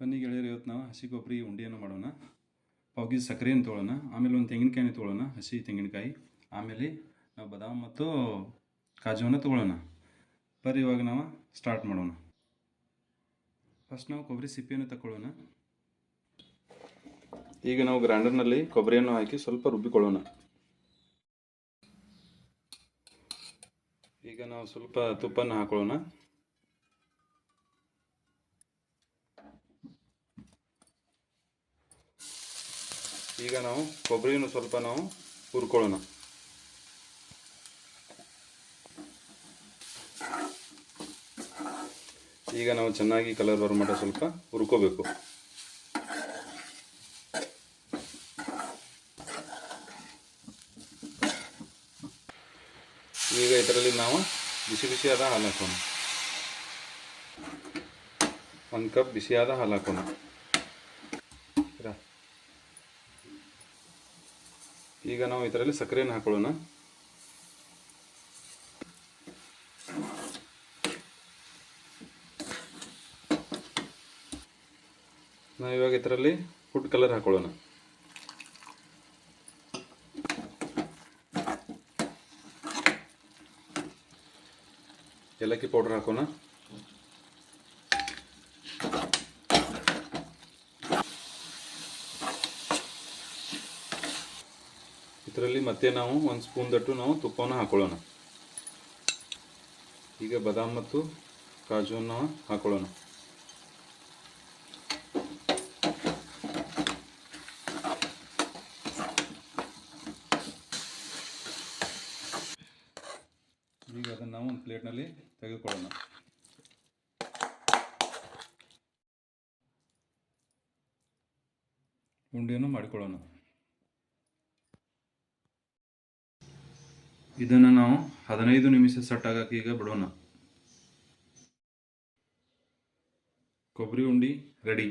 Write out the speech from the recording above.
ಬನ್ನಿ ಗೆಳೆಯರು, ಇವತ್ತು ನಾವು ಹಸಿ ಕೊಬ್ಬರಿ ಉಂಡೆಯನ್ನು ಮಾಡೋಣ. ಪಾವು ಸಕ್ಕರೆ ಸಕ್ಕರೆಯನ್ನು ತೊಗೊಳ್ಳೋಣ ಆಮೇಲೆ ಒಂದು ತೆಂಗಿನಕಾಯಿನ ತೊಗೊಳ್ಳೋಣ ಹಸಿ ತೆಂಗಿನಕಾಯಿ. ಆಮೇಲೆ ನಾವು ಬದಾಮ್ ಮತ್ತು ಕಾಜುವನ್ನು ತೊಗೊಳ್ಳೋಣ ಬರ್ರಿ, ಇವಾಗ ನಾವು ಸ್ಟಾರ್ಟ್ ಮಾಡೋಣ. ಫಸ್ಟ್ ನಾವು ಕೊಬ್ಬರಿ ಸಿಪ್ಪೆಯನ್ನು ತಗೊಳ್ಳೋಣ ಈಗ ನಾವು ಗ್ರೈಂಡರ್ನಲ್ಲಿ ಕೊಬ್ಬರಿಯನ್ನು ಹಾಕಿ ಸ್ವಲ್ಪ ರುಬ್ಬಿಕೊಳ್ಳೋಣ. ಈಗ ನಾವು ಸ್ವಲ್ಪ ತುಪ್ಪನ್ನು ಹಾಕೊಳ್ಳೋಣ. ಈಗ ನಾವು ಕೊಬ್ಬರಿನೂ ಸ್ವಲ್ಪ ನಾವು ಹುರ್ಕೊಳ್ಳೋಣ. ಈಗ ನಾವು ಚೆನ್ನಾಗಿ ಕಲರ್ ಬರೋ ಮಟ್ಟ ಸ್ವಲ್ಪ ಹುರ್ಕೋಬೇಕು. ಈಗ ಇದರಲ್ಲಿ ನಾವು ಬಿಸಿ ಬಿಸಿಯಾದ ಹಾಲು ಹಾಕೋಣ. ಒಂದು ಕಪ್ ಬಿಸಿಯಾದ ಹಾಲು ಹಾಕೋಣ. ಈಗ ನಾವು ಇದರಲ್ಲಿ ಸಕ್ಕರೆಯನ್ನು ಹಾಕೊಳ್ಳೋಣ. ನಾವು ಇವಾಗ ಇದರಲ್ಲಿ ಫುಡ್ ಕಲರ್ ಹಾಕೊಳ್ಳೋಣ. ಏಲಕ್ಕಿ ಪೌಡರ್ ಹಾಕೋಣ. ಇದರಲ್ಲಿ ಮತ್ತೆ ನಾವು ಒಂದು ಸ್ಪೂನ್ ದಟ್ಟು ನಾವು ತುಪ್ಪವನ್ನು ಹಾಕೊಳ್ಳೋಣ. ಈಗ ಬಾದಾಮ್ ಮತ್ತು ಕಾಜುವನ್ನು ಹಾಕೊಳ್ಳೋಣ. ಈಗ ಅದನ್ನು ನಾವು ಒಂದು ಪ್ಲೇಟ್ನಲ್ಲಿ ತೆಗೆದುಕೊಳ್ಳೋಣ. ಉಂಡೆಯನ್ನು ಮಾಡಿಕೊಳ್ಳೋಣ. ಇದನ್ನು ನಾವು ಹದಿನೈದು ನಿಮಿಷ ಸೆಟ್ ಆಗಕ್ಕೆ ಈಗ ಬಿಡೋಣ. ಕೊಬ್ಬರಿ ಉಂಡಿ ರೆಡಿ